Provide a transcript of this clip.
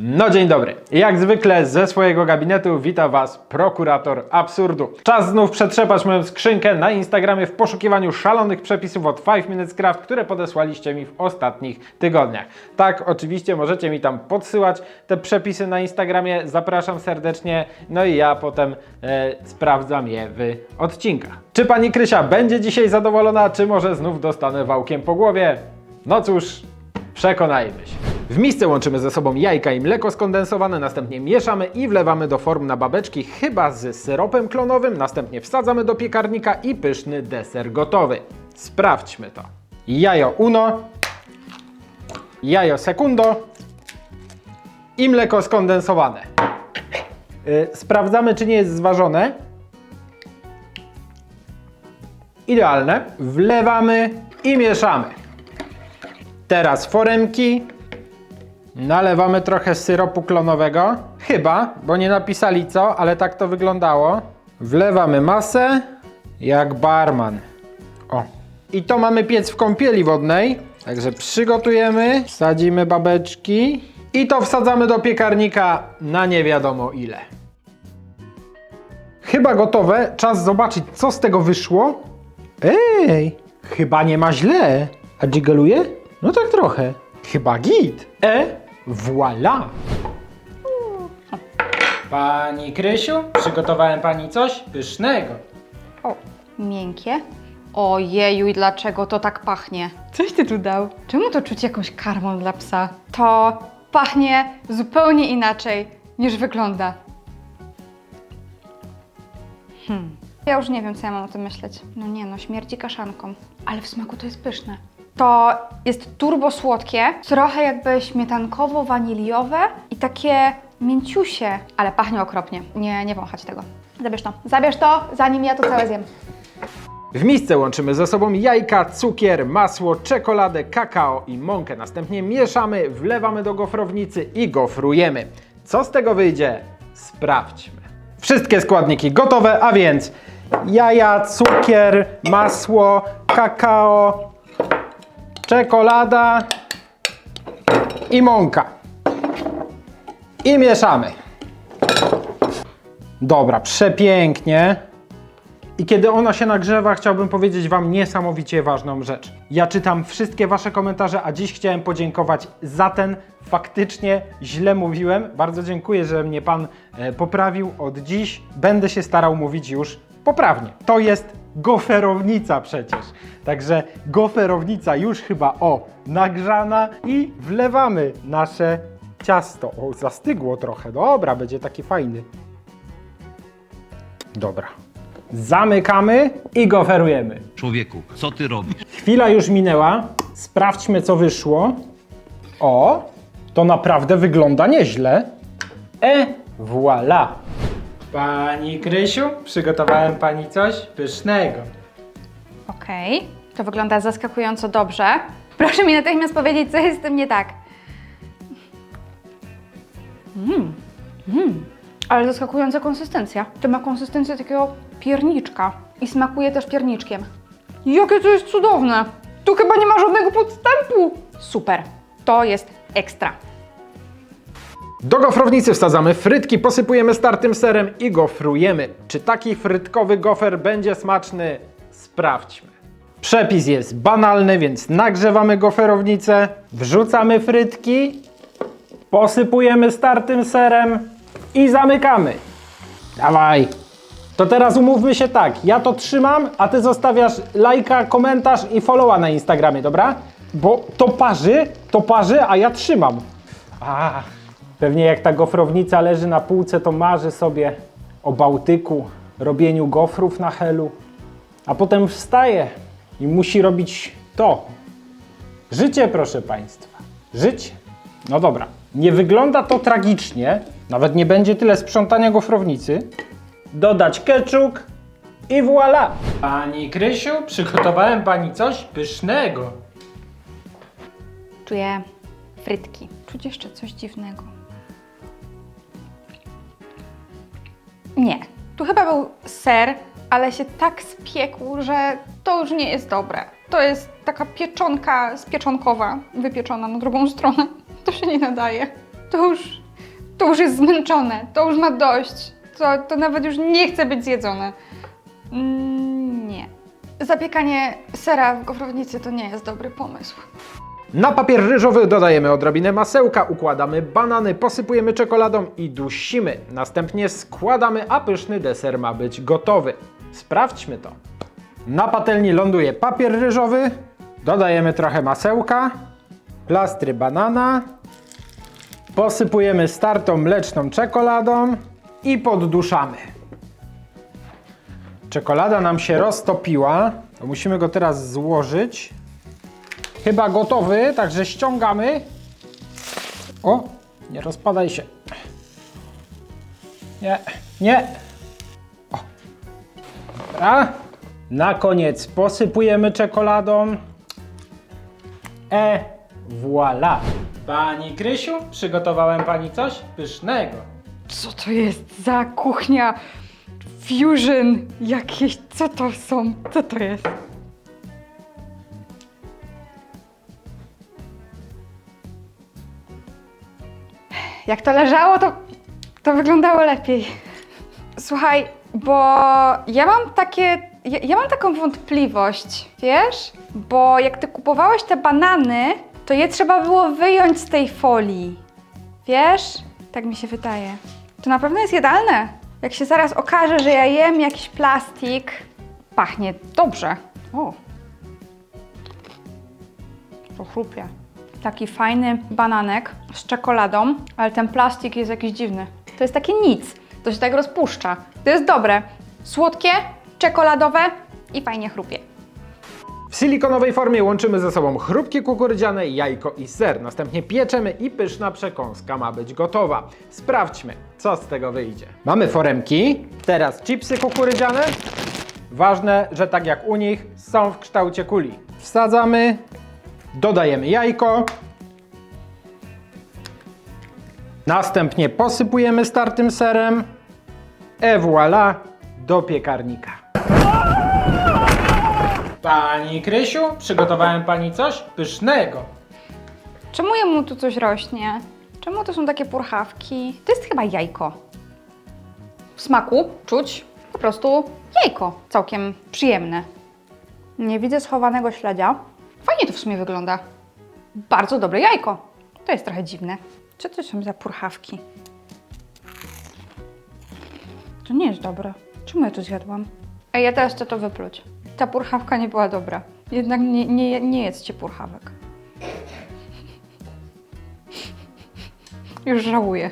No dzień dobry. Jak zwykle ze swojego gabinetu wita Was prokurator absurdu. Czas znów przetrzepać moją skrzynkę na Instagramie w poszukiwaniu szalonych przepisów od 5 Minutes Craft, które podesłaliście mi w ostatnich tygodniach. Tak, oczywiście możecie mi tam podsyłać te przepisy na Instagramie, zapraszam serdecznie, no i ja potem e, sprawdzam je w odcinkach. Czy Pani Krysia będzie dzisiaj zadowolona, czy może znów dostanę wałkiem po głowie? No cóż, Przekonajmy się. W misce łączymy ze sobą jajka i mleko skondensowane, następnie mieszamy i wlewamy do form na babeczki, chyba z syropem klonowym, następnie wsadzamy do piekarnika i pyszny deser gotowy. Sprawdźmy to. Jajo uno, jajo secundo i mleko skondensowane. Yy, sprawdzamy, czy nie jest zważone. Idealne. Wlewamy i mieszamy. Teraz foremki. Nalewamy trochę syropu klonowego. Chyba, bo nie napisali co, ale tak to wyglądało. Wlewamy masę jak barman. O. I to mamy piec w kąpieli wodnej. Także przygotujemy, wsadzimy babeczki i to wsadzamy do piekarnika na nie wiadomo ile. Chyba gotowe. Czas zobaczyć, co z tego wyszło. Ej, chyba nie ma źle. A dżigeluje? No tak trochę. Chyba git. E, voila. Pani Krysiu, przygotowałem pani coś pysznego. O, miękkie. Ojeju, i dlaczego to tak pachnie? Coś ty tu dał? Czemu to czuć jakąś karmą dla psa? To pachnie zupełnie inaczej niż wygląda. Hmm. Ja już nie wiem, co ja mam o tym myśleć. No nie no, śmierdzi kaszanką. Ale w smaku to jest pyszne. To jest turbo słodkie, trochę jakby śmietankowo-waniliowe i takie mięciusie, ale pachnie okropnie. Nie, nie wąchać tego. Zabierz to. Zabierz to, zanim ja to całe zjem. W misce łączymy ze sobą jajka, cukier, masło, czekoladę, kakao i mąkę. Następnie mieszamy, wlewamy do gofrownicy i gofrujemy. Co z tego wyjdzie? Sprawdźmy. Wszystkie składniki gotowe, a więc jaja, cukier, masło, kakao, czekolada i mąka. I mieszamy. Dobra, przepięknie. I kiedy ona się nagrzewa, chciałbym powiedzieć Wam niesamowicie ważną rzecz. Ja czytam wszystkie Wasze komentarze, a dziś chciałem podziękować za ten faktycznie źle mówiłem. Bardzo dziękuję, że mnie Pan e, poprawił. Od dziś będę się starał mówić już poprawnie. To jest goferownica przecież. Także goferownica już chyba o nagrzana i wlewamy nasze ciasto. O, zastygło trochę. Dobra, będzie taki fajny. Dobra. Zamykamy i goferujemy. Człowieku, co ty robisz? Chwila już minęła. Sprawdźmy, co wyszło. O, to naprawdę wygląda nieźle. E, voilà. Pani Krysiu, przygotowałem pani coś pysznego. Okej, to wygląda zaskakująco dobrze. Proszę mi natychmiast powiedzieć, co jest z tym nie tak. Mmm, mmm, ale zaskakująca konsystencja. To ma konsystencję takiego pierniczka i smakuje też pierniczkiem. Jakie to jest cudowne! Tu chyba nie ma żadnego podstępu! Super, to jest ekstra. Do gofrownicy wsadzamy frytki, posypujemy startym serem i gofrujemy. Czy taki frytkowy gofer będzie smaczny? Sprawdźmy. Przepis jest banalny, więc nagrzewamy goferownicę, wrzucamy frytki, posypujemy startym serem i zamykamy. Dawaj. To teraz umówmy się tak, ja to trzymam, a ty zostawiasz lajka, komentarz i followa na Instagramie, dobra? Bo to parzy, to parzy, a ja trzymam. A, pewnie jak ta gofrownica leży na półce, to marzy sobie o Bałtyku, robieniu gofrów na helu, a potem wstaje i musi robić to. Życie, proszę Państwa. Życie. No dobra. Nie wygląda to tragicznie. Nawet nie będzie tyle sprzątania gofrownicy. Dodać ketchup i voilà. Pani Krysiu, przygotowałem Pani coś pysznego. Czuję frytki. Czuć jeszcze coś dziwnego. Nie. Tu chyba był ser, ale się tak spiekł, że to już nie jest dobre. To jest taka pieczonka spieczonkowa, wypieczona na drugą stronę. To się nie nadaje. To już To już jest zmęczone, to już ma dość. To, to nawet już nie chce być zjedzone. Mm, nie. Zapiekanie sera w gofrownicy to nie jest dobry pomysł. Na papier ryżowy dodajemy odrobinę masełka, układamy banany, posypujemy czekoladą i dusimy. Następnie składamy, a pyszny deser ma być gotowy. Sprawdźmy to. Na patelni ląduje papier ryżowy, dodajemy trochę masełka, plastry banana, posypujemy startą mleczną czekoladą i podduszamy. Czekolada nam się roztopiła, to musimy go teraz złożyć Chyba gotowy, także ściągamy. O, nie rozpadaj się. Nie, nie. O. Dobra. Na koniec posypujemy czekoladą. E, voilà. Pani Krysiu, przygotowałem pani coś pysznego. Co to jest za kuchnia? Fusion jakieś, co to są? Co to jest? Jak to leżało, to, to wyglądało lepiej. Słuchaj, bo ja mam takie. Ja, ja mam taką wątpliwość, wiesz? Bo jak ty kupowałeś te banany, to je trzeba było wyjąć z tej folii. Wiesz? Tak mi się wydaje. To na pewno jest jadalne. Jak się zaraz okaże, że ja jem jakiś plastik, pachnie dobrze. O. To chrupie. Taki fajny bananek z czekoladą, ale ten plastik jest jakiś dziwny. To jest takie nic. To się tak rozpuszcza. To jest dobre. Słodkie, czekoladowe i fajnie chrupie. W silikonowej formie łączymy ze sobą chrupki kukurydziane, jajko i ser. Następnie pieczemy i pyszna przekąska ma być gotowa. Sprawdźmy, co z tego wyjdzie. Mamy foremki, teraz chipsy kukurydziane. Ważne, że tak jak u nich są w kształcie kuli. Wsadzamy, dodajemy jajko. Następnie posypujemy startym serem. Et voilà, do piekarnika. Pani Krysiu, przygotowałem pani coś pysznego. Czemu jemu tu coś rośnie? Czemu to są takie purchawki? To jest chyba jajko. W smaku czuć po prostu jajko. Całkiem przyjemne. Nie widzę schowanego śledzia. Fajnie to w sumie wygląda. Bardzo dobre jajko. To jest trochę dziwne. Co to są za purchawki? To nie jest dobre. Czemu ja to zjadłam? Ej, ja teraz chcę to wypluć. Ta purchawka nie była dobra. Jednak nie, nie, nie jedzcie purchawek. Już żałuję.